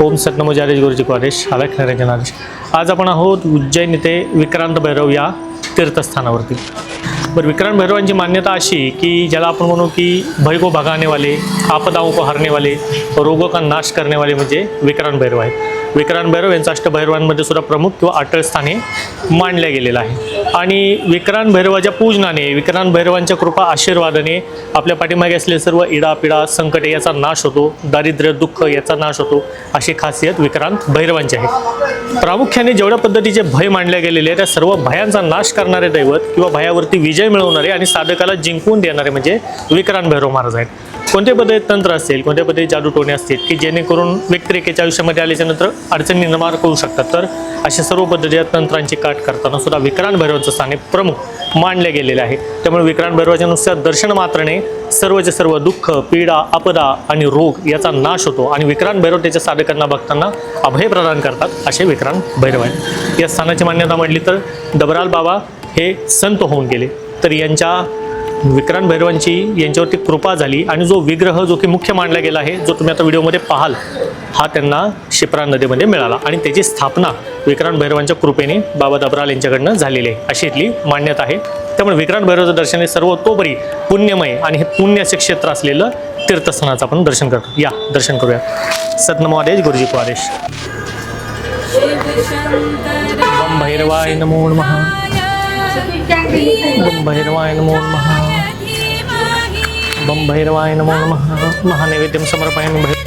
ओम सतनमो जारेश गुरुजी कॉलेज आलेख निरंजन आज आपण आहोत उज्जैन येथे विक्रांत भैरव या तीर्थस्थानावरती. बरं विक्रांत भैरवांची मान्यता अशी की ज्याला आपण म्हणू की भय को भगाने वाले आपदाओं को हरने वाले रोगों का नाश करने वाले म्हणजे विक्रांत भैरव आहेत. विक्रांत भैरव यांचं अष्टभैरवांमध्ये सुद्धा प्रमुख किंवा अटळस्थाने मांडल्या गेलेलं आहे आणि विक्रांत भैरवाच्या पूजनाने विक्रांत भैरवांच्या कृपा आशीर्वादाने आपल्या पाठीमागे असलेले सर्व इडापिडा संकटे याचा नाश होतो दारिद्र्य दुःख याचा नाश होतो अशी खासियत विक्रांत भैरवांची आहे. प्रामुख्याने जेवढ्या पद्धतीचे भय मांडले गेलेले त्या सर्व भयांचा नाश करणारे दैवत किंवा भयावरती विजय मिळवणारे आणि साधकाला जिंकून देणारे म्हणजे विक्रांत भैरव महाराज आहेत. कोणत्या पद्धती तंत्र असेल कोणत्या पद्धती जादू टोणे असतील की जेणेकरून व्यक्तिरेखेच्या आयुष्यामध्ये आल्याच्यानंतर अडचणी निर्माण करू शकतात. तर अशा सर्व पद्धतीच्या तंत्रांची काट करताना सुद्धा विक्रांत भैरवांचं स्थान प्रमुख मानले गेलेले आहे. त्यामुळे विक्रांत भैरवाच्या नुसत्या दर्शन मात्राने सर्वचे सर्व दुःख पीडा आपदा आणि रोग याचा नाश होतो आणि विक्रांत भैरव त्याच्या साधकांना बघताना अभय प्रदान करतात असे विक्रांत भैरव आहेत. या स्थानाची मान्यता म्हटली तर दबराल बाबा हे संत होऊन गेले. तर यांच्या विक्रांत भैरवांची यांच्यावरती कृपा झाली आणि जो विग्रह जो की मुख्य मांडला गेला आहे जो तुम्ही आता व्हिडिओमध्ये पाहाल हा त्यांना शिप्रा नदीमध्ये मिळाला आणि त्याची स्थापना विक्रांत भैरवांच्या कृपेने बाबा दबराल यांच्याकडनं झालेली आहे. अशी इथली मान्यता आहे. त्यामुळे विक्रांत भैरवाचं दर्शन हे सर्वतोपरी पुण्यमय आणि हे पुण्याचे क्षेत्र असलेलं तीर्थस्थानाचं आपण दर्शन करतो. या दर्शन करूया. सतनमो आदेश गुरुजी को आदेश. भैरवाय नमो नमः. बम भैरवाय नमो नमः। बम भैरवाय नमो नमः। महानैवेद्यं समर्पयामि।